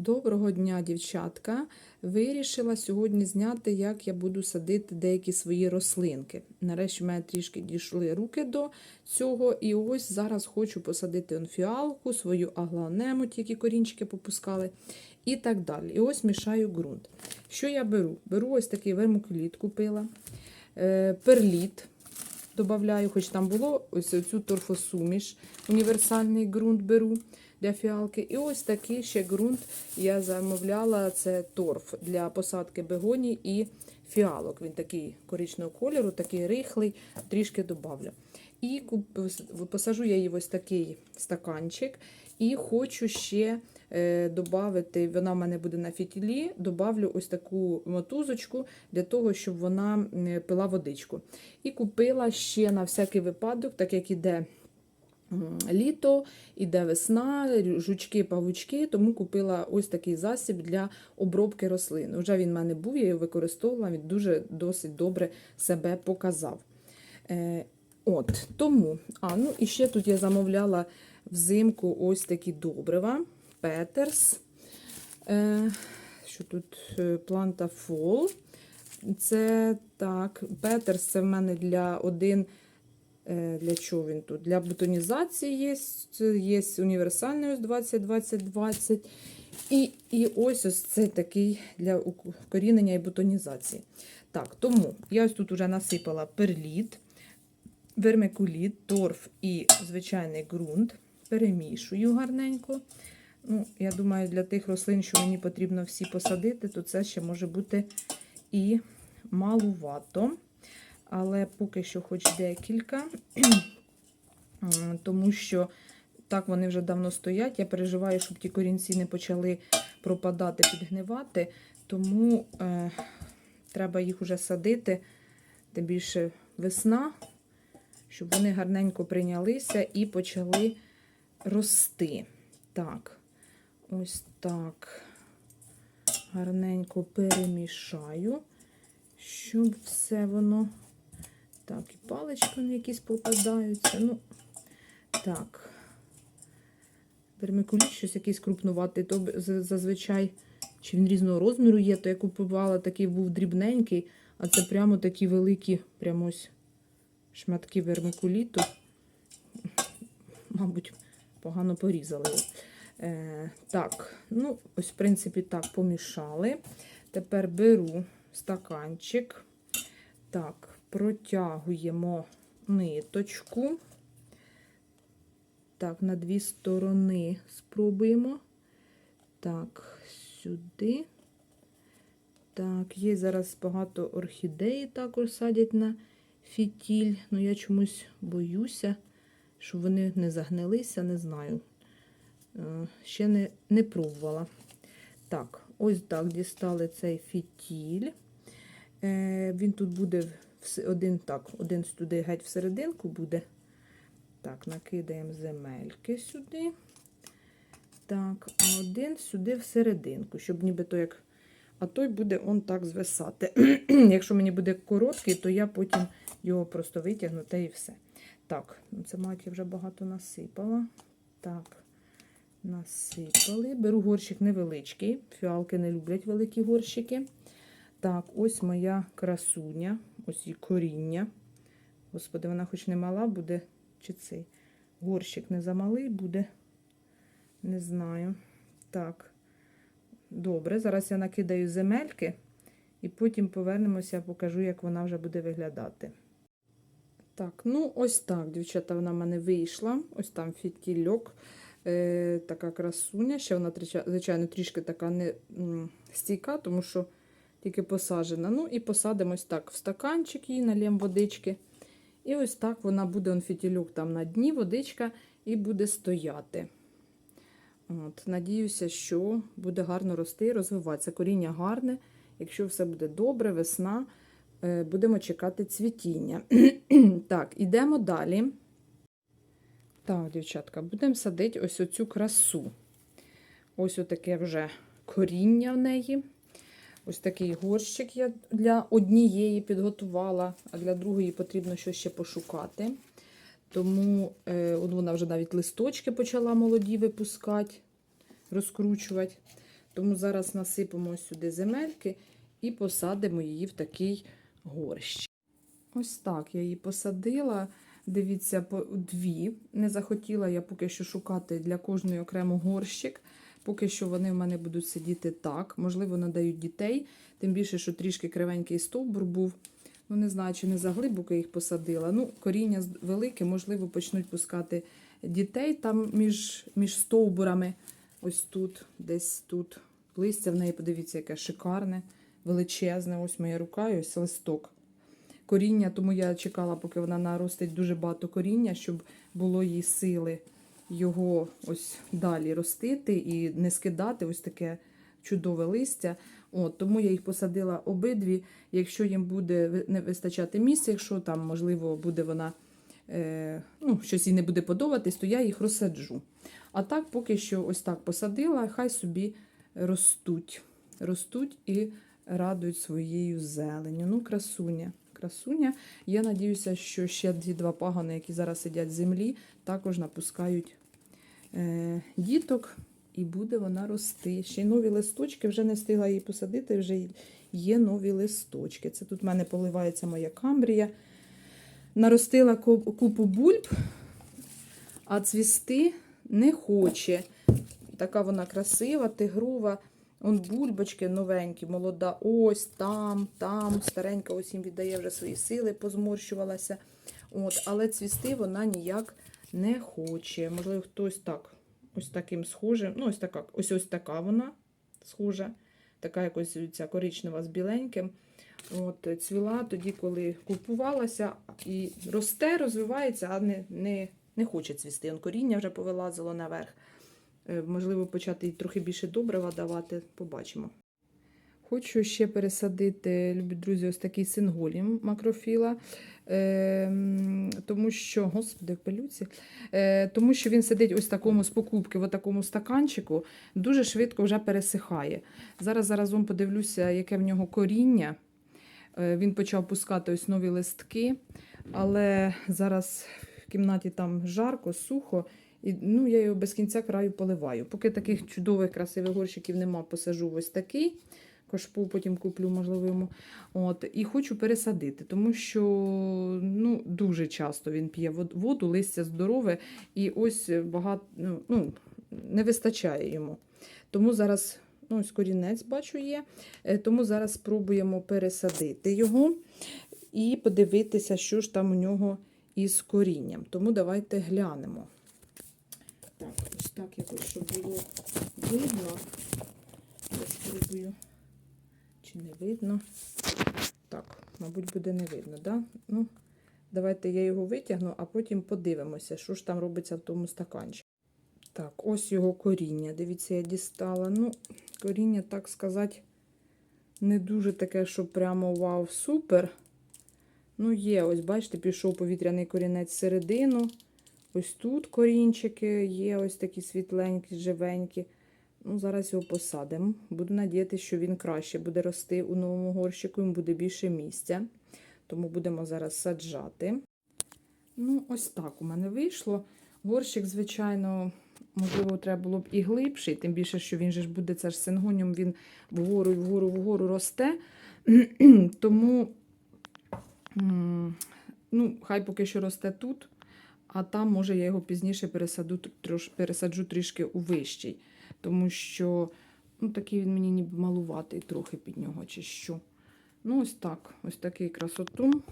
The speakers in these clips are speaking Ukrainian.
Доброго дня, дівчатка! Вирішила сьогодні зняти, як я буду садити деякі свої рослинки. Нарешті в мене трішки дійшли руки до цього. І ось зараз хочу посадити он фіалку, свою агланему, які корінчики попускали, і так далі. І ось мішаю ґрунт. Що я беру? Беру ось такий вермукуліт купила, е, перліт. Добавляю, хоч там було ось цю торфосуміш, універсальний ґрунт беру для фіалки. І ось такий ще ґрунт я замовляла. Це торф для посадки бегоній і фіалок. Він такий коричневого кольору, такий рихлий, трішки добавлю. І посажу я її в ось такий стаканчик. І хочу ще е, додати, вона в мене буде на фітілі, добавлю ось таку мотузочку для того, щоб вона пила водичку. І купила ще на всякий випадок, так як іде літо, іде весна, жучки, павучки, тому купила ось такий засіб для обробки рослин. Вже він в мене був, я його використовувала, він дуже досить добре себе показав. Е, От, тому, а, ну і ще тут я замовляла взимку ось такі добрива. Петерс. Е, що тут е, планта фол. Це так, Петерс це в мене для один. Е, Для чого він тут? Для бутонізації є, є універсальний ось 20-20-20. І, і ось ось це такий для укорінення і бутонізації. Так, тому я ось тут вже насипала перліт, вермикуліт, торф і звичайний ґрунт. Перемішую гарненько. Ну, Я думаю, для тих рослин, що мені потрібно всі посадити, то це ще може бути і малувато. Але поки що хоч декілька, тому що так вони вже давно стоять. Я переживаю, щоб ті корінці не почали пропадати, підгнивати. Тому е, треба їх вже садити, тим більше весна, щоб вони гарненько прийнялися і почали рости. Так, ось так. Гарненько перемішаю, щоб все воно. Так, і палички якісь попадаються. Ну, так. Вермикуліт щось якийсь крупнуватий, то зазвичай, чи він різного розміру є, то я купувала такий був дрібненький, а це прямо такі великі, прямо ось шматки вермикуліту. Мабуть, погано порізали. Е, так, ну, ось, в принципі, так, помішали. Тепер беру стаканчик. Так, протягуємо ниточку. Так, на дві сторони спробуємо. Так, сюди. Так, є зараз багато орхідеї також садять на фітіль. Ну, я чомусь боюся, щоб вони не загнилися, не знаю. Е, Ще не, не пробувала. Так, ось так дістали цей фітіль. Е, Він тут буде один так, один туди геть всерединку буде. Так, накидаємо земельки сюди. Так, а один сюди всерединку, щоб нібито як. А той буде он так звисати. Якщо мені буде короткий, то я потім його просто витягну та і все. Так, ну це мать я вже багато насипала. Так, насипали. Беру горщик невеличкий. Фіалки не люблять великі горщики. Так, ось моя красуня, ось її коріння. Господи, вона хоч не мала буде, чи цей горщик не замалий буде. Не знаю. Так, добре. Зараз я накидаю земельки і потім повернемося, покажу, як вона вже буде виглядати. Так, ну ось так, дівчата, вона в мене вийшла. Ось там фітільок. Е, така красуня. Ще вона, звичайно, трішки така не стійка, тому що тільки посаджена. Ну і посадимо ось так в стаканчик її, налємо водички. І ось так вона буде, он фітільок там на дні, водичка, і буде стояти. От, Надіюся, що буде гарно рости і розвиватися. Коріння гарне. Якщо все буде добре, весна, е, будемо чекати цвітіння. так, ідемо далі. Так, дівчатка, будемо садити ось оцю красу. Ось отаке вже коріння в неї. Ось такий горщик я для однієї підготувала, а для другої потрібно щось ще пошукати. Тому е, вона вже навіть листочки почала молоді випускати, розкручувати. Тому зараз насипемо сюди земельки і посадимо її в такий горщ. Ось так я її посадила. Дивіться, по дві. Не захотіла я поки що шукати для кожної окремо горщик. Поки що вони в мене будуть сидіти так. Можливо, надають дітей, тим більше, що трішки кривенький стовбур був. Ну, не знаю, чи не заглибоко їх посадила. Ну, коріння велике, можливо, почнуть пускати дітей там між, між стовбурами. Ось тут, десь тут. Листя в неї, подивіться, яке шикарне, величезне. Ось моя рука і ось листок. Коріння, тому я чекала, поки вона наростить дуже багато коріння, щоб було їй сили його ось далі ростити і не скидати ось таке чудове листя. От, тому я їх посадила обидві. Якщо їм буде не вистачати місця, якщо там, можливо, буде вона е, ну, щось їй не буде подобатись, то я їх розсаджу. А так, поки що ось так посадила, хай собі ростуть. Ростуть і радують своєю зеленю. Ну, красуня. Красуня. Я надіюся, що ще ці два пагани, які зараз сидять в землі, також напускають діток, і буде вона рости. Ще й нові листочки, вже не встигла її посадити, вже є нові листочки. Це тут в мене поливається моя камбрія. Наростила купу бульб, а цвісти не хоче. Така вона красива, тигрова. Он бульбочки новенькі, молода. Ось там, там. Старенька ось їм віддає вже свої сили, позморщувалася. От, але цвісти вона ніяк не хоче. Можливо, хтось так, ось таким схожим. Ну, ось така, ось ось така вона схожа. Така якось ця коричнева з біленьким. От, цвіла тоді, коли купувалася, і росте, розвивається, а не, не, не хоче цвісти. Он коріння вже повилазило наверх. Е, Можливо, почати трохи більше добрива давати, побачимо. Хочу ще пересадити, любі друзі, ось такий синголім макрофіла, е, тому що, господи, в пилюці, е, тому що він сидить ось такому з покупки, в такому стаканчику, дуже швидко вже пересихає. Зараз заразом подивлюся, яке в нього коріння. Е, Він почав пускати ось нові листки, але зараз в кімнаті там жарко, сухо, і ну, я його без кінця краю поливаю. Поки таких чудових красивих горщиків нема, посажу ось такий. Кошпу потім куплю, можливо, йому. От, і хочу пересадити, тому що ну, дуже часто він п'є воду, листя здорове, і ось багато ну, ну, не вистачає йому. Тому зараз ну, ось корінець бачу є. Е, Тому зараз спробуємо пересадити його і подивитися, що ж там у нього із корінням. Тому давайте глянемо. Так, ось так якось, щоб було видно. Я спробую. Чи не видно? Так, мабуть, буде не видно, да? Ну, давайте я його витягну, а потім подивимося, що ж там робиться в тому стаканчику. Так, ось його коріння. Дивіться, я дістала. Ну, коріння, так сказати, не дуже таке, що прямо вау, супер. Ну, є, ось, бачите, пішов повітряний корінець всередину. Ось тут корінчики є, ось такі світленькі, живенькі. Ну, зараз його посадимо. Буду надіятися, що він краще буде рости у новому горщику, йому буде більше місця. Тому будемо зараз саджати. Ну, ось так у мене вийшло. Горщик, звичайно, можливо, треба було б і глибший, тим більше, що він же ж буде, це ж сингоніум, він вгору, вгору, вгору росте. Тому, ну, хай поки що росте тут, а там, може, я його пізніше пересаду, пересаджу трішки у вищий. Тому що ну, такий він мені ніби малуватий трохи під нього, чи що. Ну, ось так. Ось такий красотун.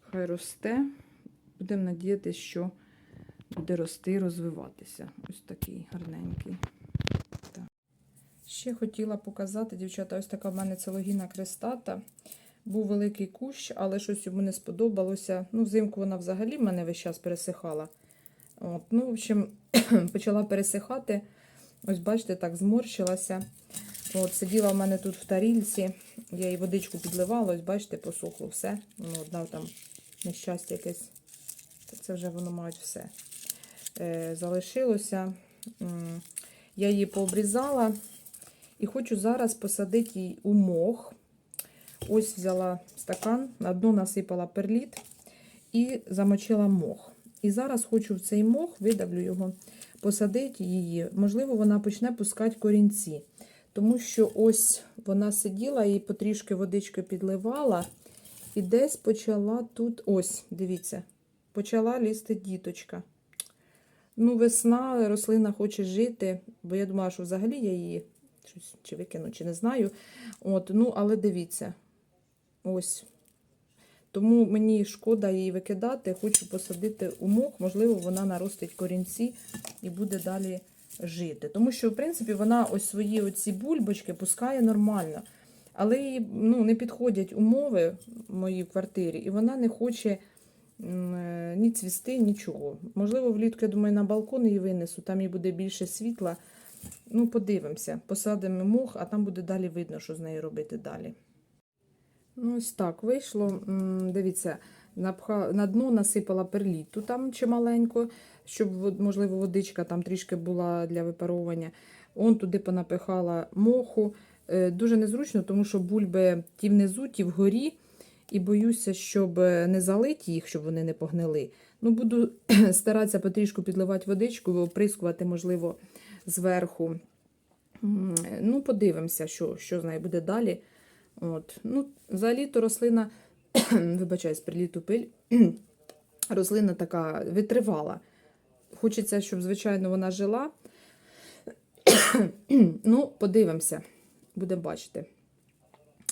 Хай росте. Будемо надіятися, що буде рости і розвиватися. Ось такий гарненький. Так. Ще хотіла показати, дівчата, ось така в мене целогіна крестата. Був великий кущ, але щось йому не сподобалося. Ну, взимку вона взагалі в мене весь час пересихала. От, ну, в общем, почала пересихати. Ось, бачите, так зморщилася. От, сиділа в мене тут в тарільці, я їй водичку підливала, ось, бачите, посохло все. Ну, одна там нещастя якесь. Це вже воно мають все. Е, залишилося. Я її пообрізала і хочу зараз посадити її у мох. Ось взяла стакан, на дно насипала перліт і замочила мох. І зараз хочу в цей мох, видавлю його, посадити її. Можливо, вона почне пускати корінці. Тому що ось вона сиділа і потрішки водички підливала, і десь почала тут, ось, дивіться, почала лізти діточка. Ну, весна, рослина хоче жити, бо я думала, що взагалі я її щось чи викину, чи не знаю. От, ну, але дивіться, ось. Тому мені шкода її викидати, хочу посадити у мох, можливо, вона наростить корінці і буде далі жити. Тому що, в принципі, вона ось свої оці бульбочки пускає нормально. Але їй ну, не підходять умови в моїй квартирі, і вона не хоче е, ні цвісти, нічого. Можливо, влітку, я думаю, на балкон її винесу, там їй буде більше світла. Ну, подивимося, посадимо мох, а там буде далі видно, що з нею робити далі. Ну, ось так вийшло. Дивіться, на дно насипала перліту там чималенько, щоб, можливо, водичка там трішки була для випаровування. Он туди понапихала моху. Е, Дуже незручно, тому що бульби ті внизу, ті вгорі. І боюся, щоб не залити їх, щоб вони не погнили. Ну, буду старатися потрішку підливати водичку, оприскувати, можливо, зверху. Ну, подивимося, що, що з нею буде далі. От. Ну, взагалі-то рослина, вибачаюсь, приліту пиль, рослина така витривала. Хочеться, щоб, звичайно, вона жила. ну, подивимося, будемо бачити.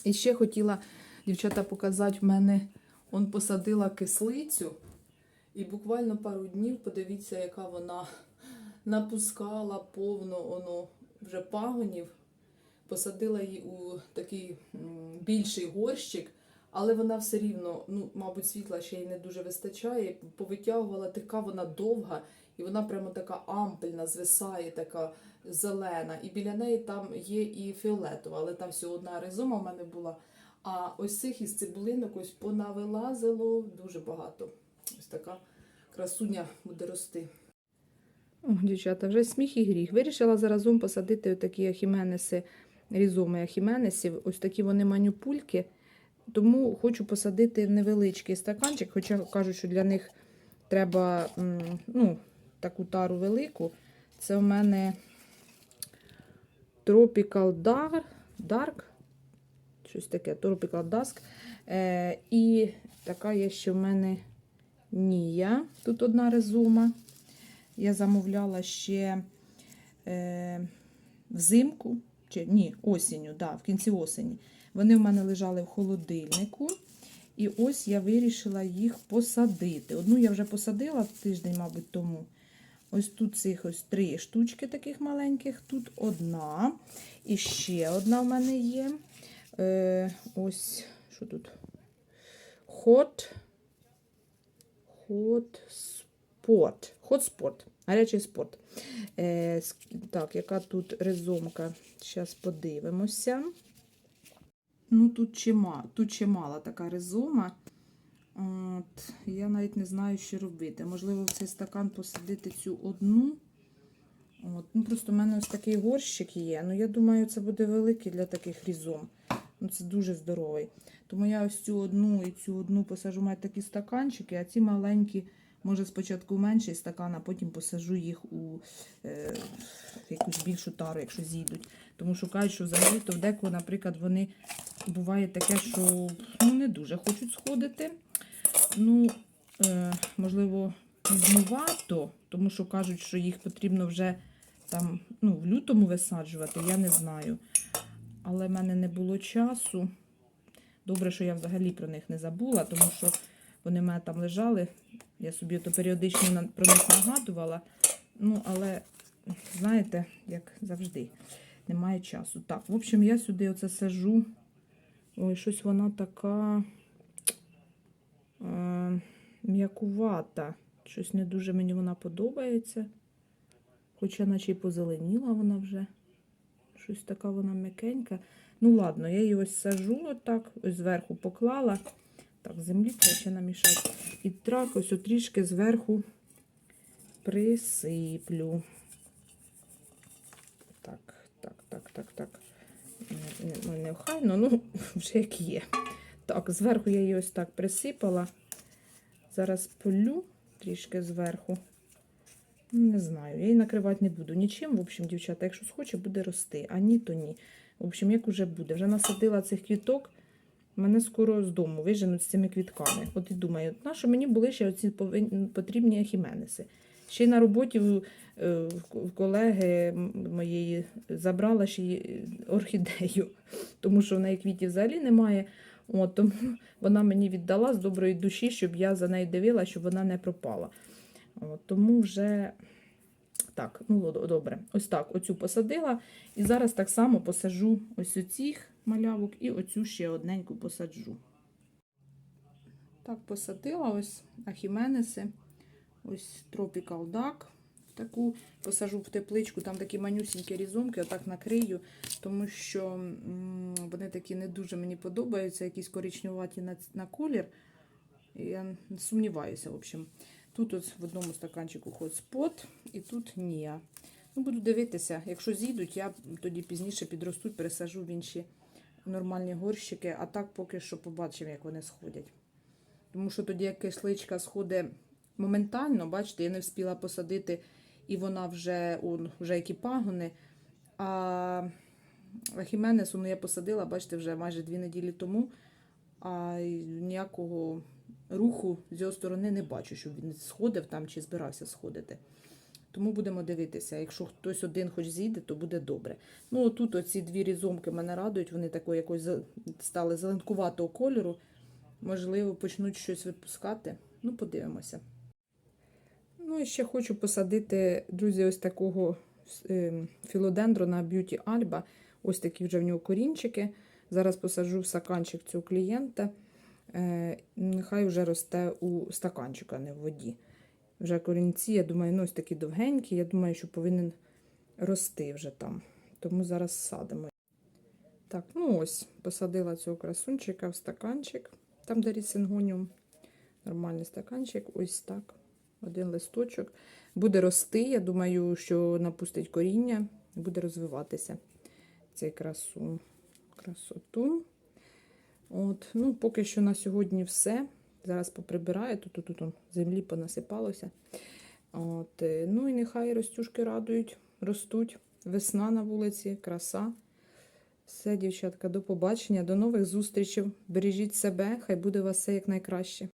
І ще хотіла, дівчата, показати в мене, он посадила кислицю. І буквально пару днів, подивіться, яка вона напускала повно воно вже пагонів. Посадила її у такий більший горщик, але вона все рівно, ну, мабуть, світла ще й не дуже вистачає. Повитягувала, така вона довга, і вона прямо така ампельна, звисає, така зелена. І біля неї там є і фіолетова, але там всього одна ризома в мене була. А ось цих із цибулинок ось понавилазило дуже багато. Ось така красуня буде рости. О, дівчата, вже сміх і гріх. Вирішила заразом посадити такі ахіменеси, різоми ахіменесів. Ось такі вони манюпульки. Тому хочу посадити невеличкий стаканчик, хоча кажуть, що для них треба ну, таку тару велику. Це у мене Tropical Dark, Dark щось таке, Tropical Dusk. Е, і така є ще в мене Нія. Тут одна резума. Я замовляла ще е, взимку, чи ні, осінню, да, в кінці осені. Вони в мене лежали в холодильнику. І ось я вирішила їх посадити. Одну я вже посадила тиждень, мабуть, тому. Ось тут цих ось три штучки таких маленьких, тут одна. І ще одна в мене є. Е, ось, що тут? Hot, hot spot. Hot spot. Гарячий спорт. Е, так, яка тут резомка? Зараз подивимося. Ну, тут чимало, тут чимала така резома. От, я навіть не знаю, що робити. Можливо, в цей стакан посадити цю одну. От, ну, просто в мене ось такий горщик є. Ну, я думаю, це буде великий для таких різом. Ну, це дуже здоровий. Тому я ось цю одну і цю одну посажу, мають такі стаканчики, а ці маленькі, може, спочатку менший стакан, а потім посажу їх у е, якусь більшу тару, якщо зійдуть. Тому що кажуть, що взагалі то в деку, наприклад, вони буває таке, що ну, не дуже хочуть сходити. Ну, е, можливо, пізнувато, тому що кажуть, що їх потрібно вже там, ну, в лютому висаджувати, я не знаю. Але в мене не було часу. Добре, що я взагалі про них не забула, тому що вони в мене там лежали. Я собі то періодично про них нагадувала. Ну, але, знаєте, як завжди, немає часу. Так, в общем, я сюди оце сажу. Ой, щось вона така е, м'якувата. Щось не дуже мені вона подобається. Хоча наче й позеленіла вона вже. Щось така вона м'якенька. Ну, ладно, я її ось сажу отак, ось зверху поклала. Так, землі треба ще намішати. І так ось трішки зверху присиплю. Так, так, так, так, так. Не, не, охайно, ну, вже як є. Так, зверху я її ось так присипала. Зараз полю трішки зверху. Не знаю, я її накривати не буду нічим. В общем, дівчата, якщо схоче, буде рости, а ні, то ні. В общем, як уже буде. Вже насадила цих квіток, мене скоро з дому виженуть з цими квітками. От і думаю, на що мені були ще оці потрібні ахіменеси. Ще на роботі в, е, колеги моєї забрала ще е, орхідею, тому що в неї квітів взагалі немає. От, тому вона мені віддала з доброї душі, щоб я за нею дивила, щоб вона не пропала. От, тому вже так, ну добре. Ось так, оцю посадила. І зараз так само посаджу ось оцих малявок і оцю ще одненьку посаджу. Так, посадила ось ахіменеси, ось Tropical Duck. Таку посажу в тепличку, там такі манюсінькі різомки, отак накрию, тому що вони такі не дуже мені подобаються, якісь коричневаті на, на колір. Я сумніваюся, в общем. Тут ось в одному стаканчику хотспот, і тут ніа. Ну, буду дивитися, якщо зійдуть, я тоді пізніше підростуть, пересажу в інші нормальні горщики, а так поки що побачимо, як вони сходять. Тому що тоді, як кисличка сходить моментально, бачите, я не встигла посадити, і вона вже, он, вже які пагони. А Хіменесу ну, я посадила, бачите, вже майже дві неділі тому, а ніякого руху з його сторони не бачу, щоб він сходив там чи збирався сходити. Тому будемо дивитися. Якщо хтось один хоч зійде, то буде добре. Ну, тут оці дві різомки мене радують, вони такої якось стали зеленкуватого кольору. Можливо, почнуть щось випускати. Ну, подивимося. Ну, і ще хочу посадити, друзі, ось такого е, філодендрона Beauty Alba. Ось такі вже в нього корінчики. Зараз посаджу в стаканчик цього клієнта. Е, Нехай вже росте у стаканчик, а не в воді. Вже корінці, я думаю, ну ось такі довгенькі. Я думаю, що повинен рости вже там. Тому зараз садимо. Так, ну ось, посадила цього красунчика в стаканчик. Там, де рісингоніум. Нормальний стаканчик. Ось так. Один листочок. Буде рости. Я думаю, що напустить коріння буде розвиватися цей красу, красоту. От, ну, поки що на сьогодні все. Зараз поприбираю, тут, тут, землі понасипалося. От, е, ну і нехай ростюшки радують, ростуть. Весна на вулиці, краса. Все, дівчатка, до побачення, до нових зустрічей. Бережіть себе, хай буде у вас все як найкраще.